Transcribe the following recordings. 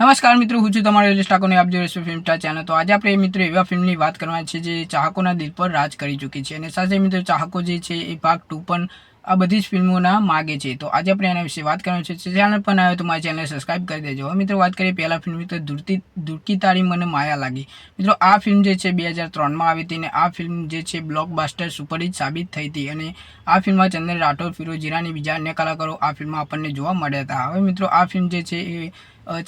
નમસ્કાર મિત્રો, હું છું તમારો એલિસ આપ જોઈ રહ્યો ફિલ્મ સ્ટાર ચેનલ. તો આજે આપણે મિત્રો એવા ફિલ્મની વાત કરવાની છે જે ચાહકોના દિલ પર રાજ કરી ચૂકી છે. અને સાથે મિત્રો ચાહકો જે છે એ ભાગ ટુ પણ આ બધી જ ફિલ્મોના માગે છે. તો આજે આપણે એના વિશે વાત કરવાની છે. ચેનલ પણ આવ્યો તો મારી ચેનલ સબસ્ક્રાઇબ કરી દેજો. હવે મિત્રો વાત કરીએ પહેલાં ફિલ્મ તો ધૂળતી, ધૂળકી તારી મને માયા લાગી. મિત્રો, આ ફિલ્મ જે છે બે હજાર ત્રણમાં આવી હતી અને આ ફિલ્મ જે છે બ્લોકબાસ્ટર સુપરહિટ સાબિત થઈ હતી. અને આ ફિલ્મમાં ચંદન રાઠોડ ફિરોજીરાની બીજા અન્ય કલાકારો આ ફિલ્મમાં આપણને જોવા મળ્યા હતા. હવે મિત્રો, આ ફિલ્મ જે છે એ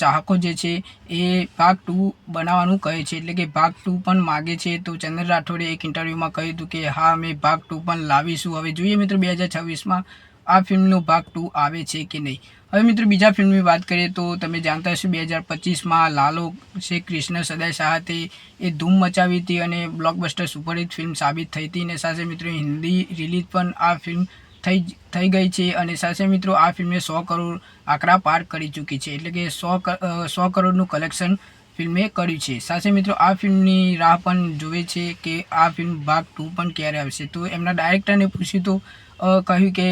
ચાહકો જે છે એ ભાગ ટુ બનાવવાનું કહે છે. એટલે કે ભાગ ટુ પણ માગે છે. તો ચંદ્ર રાઠોડે એક ઇન્ટરવ્યૂમાં કહ્યું હતું કે, હા અમે ભાગ ટુ પણ લાવીશું. હવે જોઈએ મિત્રો બે હજાર છવ્વીસમાં આ ફિલ્મનો ભાગ ટુ આવે છે કે નહીં. હવે મિત્રો બીજા ફિલ્મની વાત કરીએ તો તમે જાણતા હશો બે હજાર પચીસમાં લાલો છે કૃષ્ણ સદાય શાહતે એ ધૂમ મચાવી હતી અને બ્લોકબસ્ટર સુપરહિટ ફિલ્મ સાબિત થઈ હતી. અને સાથે મિત્રો હિન્દી રિલીઝ પણ આ ફિલ્મ થઈ થઈ ગઈ છે અને સાથે મિત્રો આ ફિલ્મે સો કરોડ આંકડા પાર કરી ચૂકી છે. એટલે કે સો સો કરોડનું કલેક્શન ફિલ્મે કર્યું છે. સાથે મિત્રો આ ફિલ્મની રાહ પણ જોવે છે કે આ ફિલ્મ ભાગ ટુ પણ ક્યારે આવશે? તો એમના ડાયરેક્ટરને પૂછ્યું તો કહ્યું કે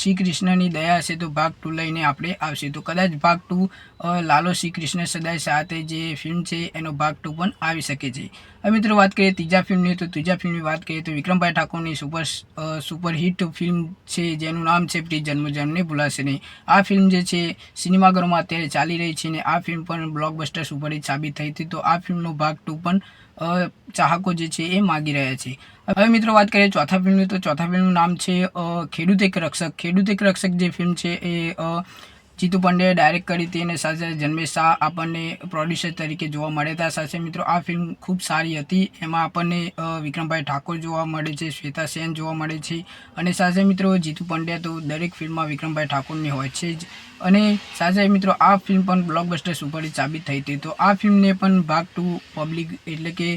શ્રી કૃષ્ણની દયા હશે તો ભાગ ટુ લઈને આપણે આવશે. તો કદાચ ભાગ ટુ લાલો શ્રી કૃષ્ણ સદાય સાથે જે ફિલ્મ છે એનો ભાગ ટુ પણ આવી શકે છે. હવે મિત્રો વાત કરીએ ત્રીજા ફિલ્મની તો ત્રીજા ફિલ્મની વાત કરીએ તો વિક્રમભાઈ ઠાકોરની સુપર સુપરહિટ ફિલ્મ છે, જેનું નામ છે પ્રી જન્મજન્મને ભૂલાશે નહીં. આ ફિલ્મ જે છે, સિનેમાઘરોમાં અત્યારે ચાલી રહી છે ને આ ફિલ્મ પણ બ્લોકબસ્ટર સુપરહિટ સાબિત થઈ હતી. તો આ ફિલ્મનો ભાગ ટુ પણ ચાહકો જે છે એ માગી રહ્યા છે. હવે મિત્રો વાત કરીએ ચોથા ફિલ્મની. તો ચોથા ફિલ્મનું નામ છે ખેડૂત એક રક્ષક. ખેડૂત એક રક્ષક જે ફિલ્મ છે એ જીતુ પંડ્યાએ ડાયરેક્ટ કરી હતી અને સાથે જન્મેશ શાહ આપણને પ્રોડ્યુસર તરીકે જોવા મળ્યા હતા. સાથે મિત્રો આ ફિલ્મ ખૂબ સારી હતી. એમાં આપણને વિક્રમભાઈ ઠાકોર જોવા મળે છે, શ્વેતા સેન જોવા મળે છે અને સાથે મિત્રો જીતુ પંડ્યા તો દરેક ફિલ્મમાં વિક્રમભાઈ ઠાકોરની હોય છે જ. અને સાથે મિત્રો આ ફિલ્મ પણ બ્લોકબસ્ટર સુપરહિટ સાબિત થઈ હતી. તો આ ફિલ્મને પણ ભાગ ટુ પબ્લિક એટલે કે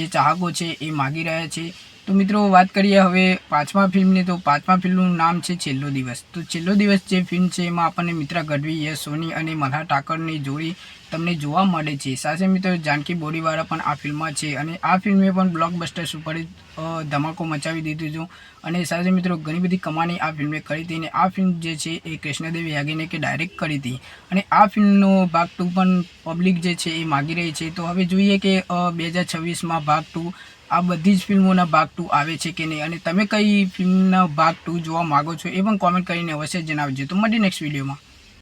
જે ચાહકો છે એ માગી રહ્યા છે. તો મિત્રો વાત કરીએ હવે પાંચમા ફિલ્મની. તો પાંચમા ફિલ્મનું નામ છે છેલ્લો દિવસ. તો છેલ્લો દિવસ જે ફિલ્મ છે એમાં આપણને મિત્રા ગઢવી યશ સોની અને મલ્હાર ઠાકરની જોડી તમને જોવા મળે છે. સાથે મિત્રો જાનકી બોડીવાળા પણ આ ફિલ્મમાં છે અને આ ફિલ્મે પણ બ્લોકબસ્ટર સુપરહિટ અ, ધમાકો મચાવી દીધો હતું. અને સાથે મિત્રો ઘણી બધી કમાણી આ ફિલ્મે કરી હતી અને આ ફિલ્મ જે છે એ કૃષ્ણદેવ યાગીને કે ડાયરેક્ટ કરી હતી. અને આ ફિલ્મનો ભાગ ટુ પણ પબ્લિક જે છે એ માગી રહી છે. તો હવે જોઈએ કે બે હજાર છવ્વીસમાં ભાગ ટુ આ બધી જ ફિલ્મોના ભાગ ટુ આવે છે કે નહીં? અને તમે કઈ ફિલ્મના ભાગ ટુ જોવા માગો છો એ પણ કોમેન્ટ કરીને અવશ્ય જણાવજો. તો મળી નેક્સ્ટ વિડીયોમાં